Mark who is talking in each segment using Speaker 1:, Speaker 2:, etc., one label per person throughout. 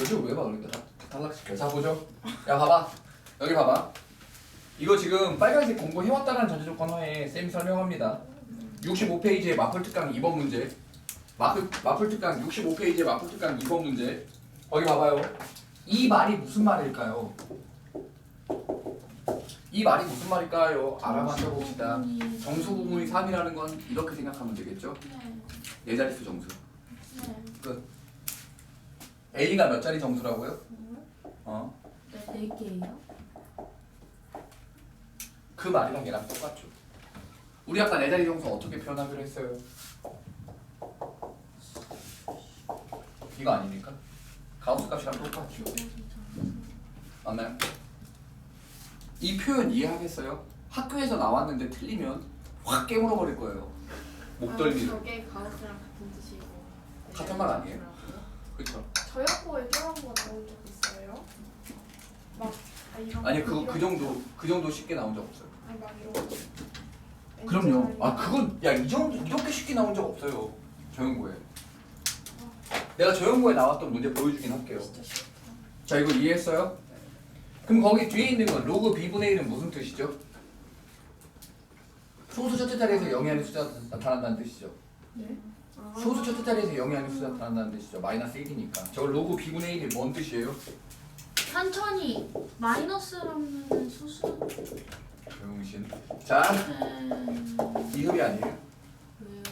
Speaker 1: 요즘 왜 봐? 그러니까 다, 다 탈락시켜. 자 보죠. 야 봐봐. 여기 봐봐. 이거 지금 빨간색 공부 해왔다는 전제 조건 하에 쌤이 설명합니다. 65페이지에 마플 특강 2번 문제. 마플 마플 특강 65페이지에 마플 특강 2번 문제. 거기 봐봐요. 이 말이 무슨 말일까요? 이 말이 무슨 말일까요? 알아맞혀 봅시다. 정수 부분이 3이라는 건 이렇게 생각하면 되겠죠? 네 자릿수 정수. 끝. A가 몇 자리 정수라고요? 어?
Speaker 2: 네 개예요?
Speaker 1: 그 말이랑 얘랑 똑같죠. 우리 아까 네 자리 정수 어떻게 표현하기로 했어요? 이거 아닙니까? 가우스 값이랑 똑같죠. 맞나요? 이 표현 이해하겠어요? 학교에서 나왔는데 틀리면 확 깨물어 버릴 거예요. 목덜미를.
Speaker 2: 아, 저게 가우스랑 같은 뜻이고. 네,
Speaker 1: 같은 말 아니에요? 그렇죠.
Speaker 3: 저역보에 저런 거 나온 적 있어요? 막 아, 이런
Speaker 1: 아니
Speaker 3: 거,
Speaker 1: 그그 정도 그 정도 쉽게 나온 적 없어요.
Speaker 3: 거. 아니 막 이런 거.
Speaker 1: 그럼요. 아 그건 야 이 정도 이렇게 쉽게 나온 적 없어요. 조영고에. 내가 조영고에 나왔던 문제 보여주긴 할게요.
Speaker 3: 진짜 싫다.
Speaker 1: 자 이거 이해했어요? 그럼 거기 뒤에 있는 건 로그 b분의 1은 무슨 뜻이죠? 소수 첫째 자리에서 0이 아닌 숫자가 나타난다는 뜻이죠.
Speaker 3: 네?
Speaker 1: 소수 첫째 자리에서 0이 아닌 숫자가 나타난다는 뜻이죠. 마이너스 1이니까. 저 로그 b분의 1이 뭔 뜻이에요?
Speaker 2: 천천히 마이너스라는 수수.
Speaker 1: 조용신. 자,
Speaker 2: 음,
Speaker 1: 이흡이 아니에요.
Speaker 2: 왜요?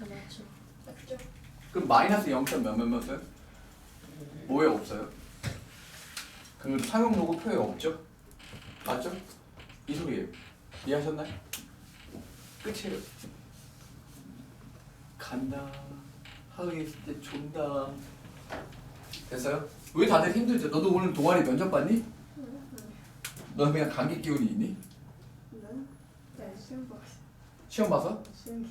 Speaker 2: 네, 맞죠.
Speaker 1: 그럼 마이너스 0. 몇 몇 몇은? 뭐에 없어요? 그럼 사용 로그 표에 없죠? 맞죠? 이 소리예요. 이해하셨나요? 끝이에요. 간다. 하겠을 때 존다. 됐어요? 왜 다들 힘들죠? 너도 오늘 동아리 면접 봤니? 너 그냥 감기 기운이 있니?
Speaker 3: 네? 네 시험 봤어.
Speaker 1: 시험 봐서?
Speaker 3: 시험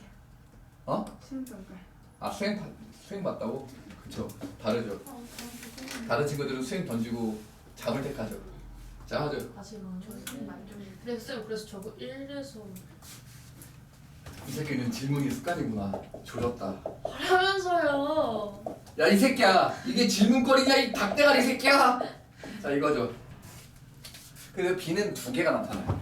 Speaker 1: 어?
Speaker 3: 시험 평가.
Speaker 1: 아 수행 봐- 수행 봤다고? 그쵸 다르죠. 다른 친구들은 수행 던지고 잡을 때까지 자 하죠.
Speaker 2: 다시 만족. 그래서 쌤 그래서 저거 1에서
Speaker 1: 이 새끼는 질문이 습관이구나. 조졌다.
Speaker 2: 하면서요.
Speaker 1: 야 이 새끼야 이게 질문거리냐 이 닭대가리 새끼야. 자 이거죠. 그래서 B는 두 개가 나타나요.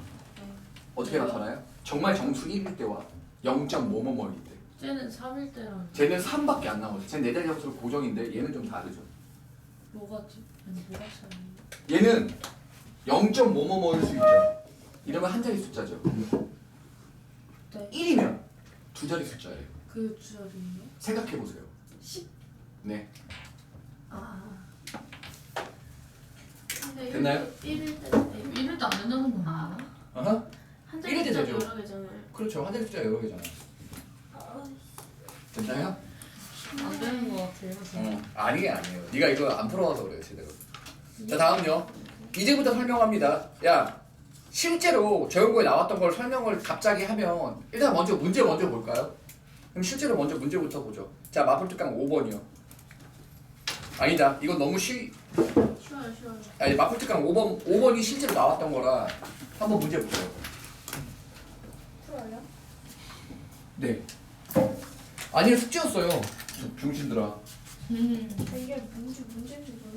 Speaker 1: 어떻게 나타나요? 정말 정수 1일 때와 0.5뭐뭐일 때.
Speaker 2: 쟤는 3일 때랑
Speaker 1: 쟤는 3밖에 안 나오죠. 쟤는 네달 점수 고정인데 얘는 좀 다르죠.
Speaker 2: 뭐가지? 아니 뭐가 차이?
Speaker 1: 얘는 0.5뭐뭐일 수 있죠. 이러면 한 자리 숫자죠.
Speaker 2: 네.
Speaker 1: 1이면 두 자리 숫자예요.
Speaker 2: 그 주절이에요?
Speaker 1: 생각해 보세요.
Speaker 2: 10.
Speaker 1: 네.
Speaker 2: 아. 근데
Speaker 1: 됐나요?
Speaker 2: 1일 때 1일 때안 된다는 거 아니야?
Speaker 1: 어허.
Speaker 2: 한
Speaker 1: 일일 때
Speaker 2: 숫자
Speaker 1: 되죠.
Speaker 2: 여러 개잖아요.
Speaker 1: 그렇죠. 한 자리 숫자 여러 개잖아. 됐나요?
Speaker 2: 안 되는 거 같아요.
Speaker 1: 어. 아니게 아니에요. 네가 이거 안 풀어와서 그래요, 제대로. 자, 다음요. 이제부터 설명합니다. 야, 실제로 저연고에 나왔던 걸 설명을 갑자기 하면 일단 먼저 문제 먼저 볼까요? 그럼 실제로 먼저 문제부터 보죠. 자, 마플 특강 5번이요. 아니다. 이건 너무 쉬
Speaker 2: 쉬워요, 쉬워요.
Speaker 1: 아니 마플 특강 5번 5번이 실제로 나왔던 거라 한번 문제 보세요.
Speaker 3: 풀어요?
Speaker 1: 네. 아니 숙제였어요. 중신들아.
Speaker 2: 음.
Speaker 3: 이게 문제 문제인지 모르.